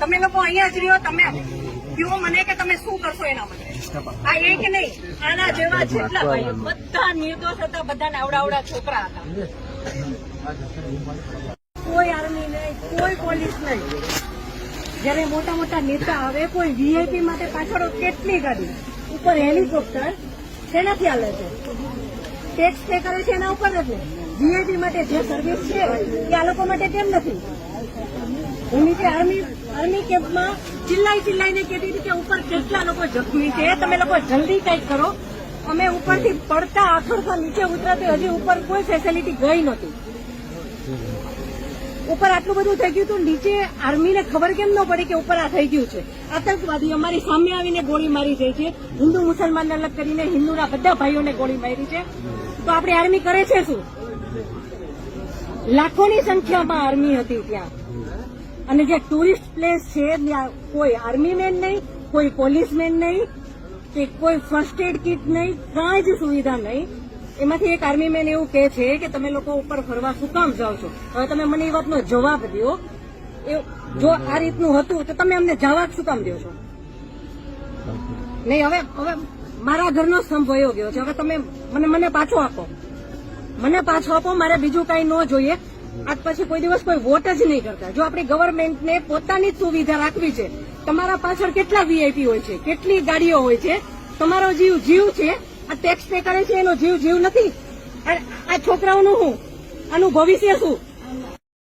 તમે લોકો અહીંયા જ રહ્યો, તમે કહો મને કે તમે શું કરશો એના માટે? આ એક નહીં? આના જેવા જેટલા ભાઈઓ, બધા નિર્દોષ હતા બધા આવડાવડા છોકરા હતા. કોઈ આર્મી નહીં, કોઈ પોલીસ નહીં. જયારે મોટા મોટા નેતા આવે, કોઈ વીઆઈપી માટે પાછળ કેટલી ગાડી? ઉપર હેલિકોપ્ટર શેનાથી હાલે છે? ટેક્સ પે કરે છે એના ઉપર નથી વીઆઈપી માટે જે સર્વિસ છે, એ આ લોકો માટે કેમ નથી? હું નીચે આર્મી આર્મી કેમ્પમાં ચિલ્લાઈ ચિલ્લાઈને કહેતી હતી કે ઉપર કેટલા લોકો જખમી છે, તમે લોકો જલ્દી કંઈક કરો. અમે ઉપરથી પડતા આખડતા નીચે ઉતરાતી હજી ઉપર કોઈ ફેસિલિટી ગઈ નહોતી. ઉપર આટલું બધું થઈ ગયું હતું, નીચે આર્મીને ખબર કેમ ન પડી કે ઉપર આ થઈ ગયું છે? આતંકવાદી અમારી સામે આવીને ગોળી મારી જાય છે, હિન્દુ મુસલમાનને અલગ કરીને હિન્દુના બધા ભાઈઓને ગોળી મારી છે. તો આપણી આર્મી કરે છે શું? લાખોની સંખ્યામાં આર્મી હતી ત્યાં. અને જે ટુરિસ્ટ પ્લેસ છે ત્યાં કોઈ આર્મીમેન નહીં કોઈ પોલીસમેન નહીં કે કોઈ ફર્સ્ટ એડ કિટ નહીં કાંઈ જ સુવિધા નહીં. એમાંથી એક આર્મીમેન એવું કહે છે કે તમે લોકો ઉપર ફરવા શું કામ જાઓ છો? હવે તમે મને એ વાતનો જવાબ દો એ જો આ રીતનું હતું તો તમે અમને જવાબ શું કામ દો છો? નહીં હવે હવે મારા ઘરનો સ્તંભ વયો ગયો છે. હવે તમે મને મને પાછો આપો. મને પાછો આપો, મારે બીજું કઈ ન જોઈએ. આજ પછી કોઈ દિવસ કોઈ વોટ જ નહીં કરતા. જો આપણી ગવર્મેન્ટને પોતાની જ સુવિધા રાખવી છે, તમારા પાછળ કેટલા વીઆઈપી હોય છે, કેટલી ગાડીઓ હોય છે, તમારો જીવ જીવ છે, આ ટેક્સ પે કરે છે, એનો જીવ જીવ નથી. આ છોકરાઓનું શું આનું ભવિષ્ય શું?